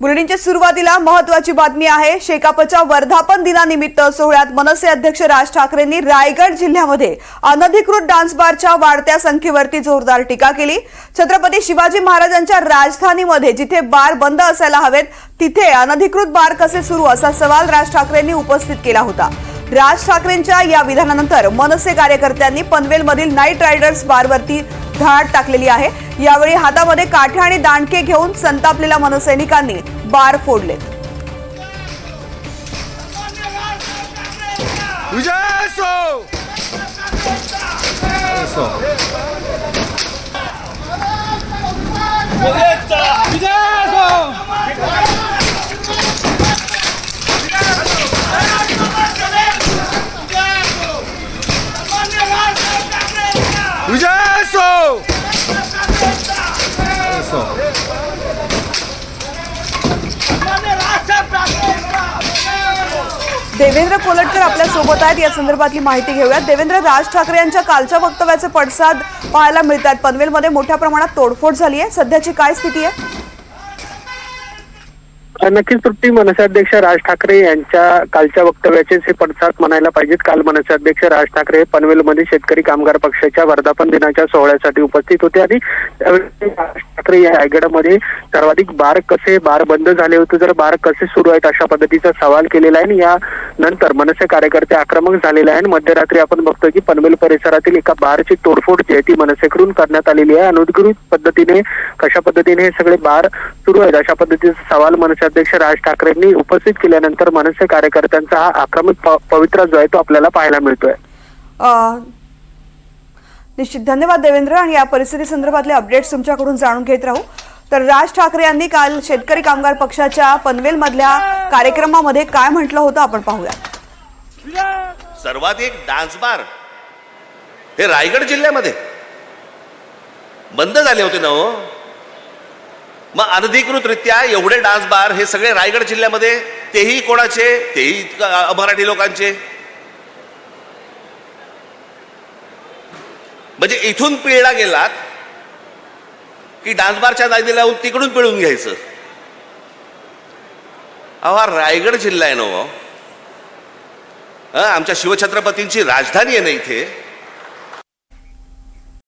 बुलेटिनच्या सुरुवातीला महत्वाची बातमी आहे. शेकापच्या वर्धापन दिनानिमित्त सोहळ्यात मनसे अध्यक्ष राज ठाकरेंनी रायगड जिल्ह्यामध्ये अनधिकृत डान्स बारच्या वाढत्या संख्येवरती जोरदार टीका केली. छत्रपती शिवाजी महाराजांच्या राजधानीमध्ये जिथे बार बंद असायला हवेत तिथे अनधिकृत बार कसे सुरू असा सवाल राज ठाकरेंनी उपस्थित केला होता. राज ठाकरेंच्या या विधानानंतर मनसे कार्यकर्त्यांनी पनवेलमधील नाईट रायडर्स बारवरती धाड टाकलेली आहे. यावेळी हातामध्ये काठ्या आणि दांडके घेऊन संतापलेल्या मनसैनिकांनी बार फोडले. विजय देवेंद्र कोलटकर आपल्यासोबत आहेत. या संदर्भातली माहिती घेऊयात. देवेंद्र राज ठाकरे यांच्या कालच्या वक्तव्याचे पडसाद पाहायला मिळतात पनवेलमध्ये मोठ्या प्रमाणात तोडफोड झाली आहे सध्याची काय स्थिती आहे? नक्कीच तृप्ती. मनसे अध्यक्ष राज ठाकरे यांच्या कालच्या वक्तव्याचेच हे पडसाद म्हणायला पाहिजेत. काल मनसे अध्यक्ष राज ठाकरे हे पनवेलमध्ये शेतकरी कामगार पक्षाच्या वर्धापन दिनाच्या सोहळ्यासाठी उपस्थित होते आणि त्यावेळी राज ठाकरे या रायगडमध्ये सर्वाधिक बार कसे बार बंद झाले होते जर बार कसे सुरू आहेत अशा पद्धतीचा सवाल केलेला आहे आणि या नंतर मनसे कार्यकर्ते आक्रमक झालेले आहे आणि मध्यरात्री आपण बघतोय की पनवेल परिसरातील एका बारची तोडफोड जी आहे ती मनसेकडून करण्यात आलेली आहे. अनधिकृत पद्धतीने कशा पद्धतीने हे सगळे बार सुरू आहेत अशा पद्धतीचा सवाल मनसे अध्यक्ष राज ठाकरेंनी उपस्थित केल्यानंतर मनसे कार्यकर्त्यांचा हा आक्रमक पवित्रा जो आहे तो आपल्याला पाहायला मिळतोय. अ, निश्चित. धन्यवाद देवेंद्र. आणि या परिस्थिती संदर्भातले अपडेट्स तुमच्याकडून जाणून घेत राहू. तर राज ठाकरे यांनी काल शेतकरी कामगार पक्षाच्या पनवेलमधल्या कार्यक्रमामध्ये काय म्हटलं होतं आपण पाहूया. सर्वाधिक डान्स बार. हे रायगड जिल्ह्यामध्ये. बंद झाले होते ना हो? मग अनधिकृतरित्या एवढे डान्स बार हे सगळे रायगड जिल्ह्यामध्ये तेही कोणाचे? तेही मराठी लोकांचे. म्हणजे इथून पिळला गेलात की डान्स बारच्या नादी लावून तिकडून पिळून घ्यायचं. अहो हा रायगड जिल्हा आहे ना हो. आमच्या शिवछत्रपतींची राजधानी आहे ना इथे.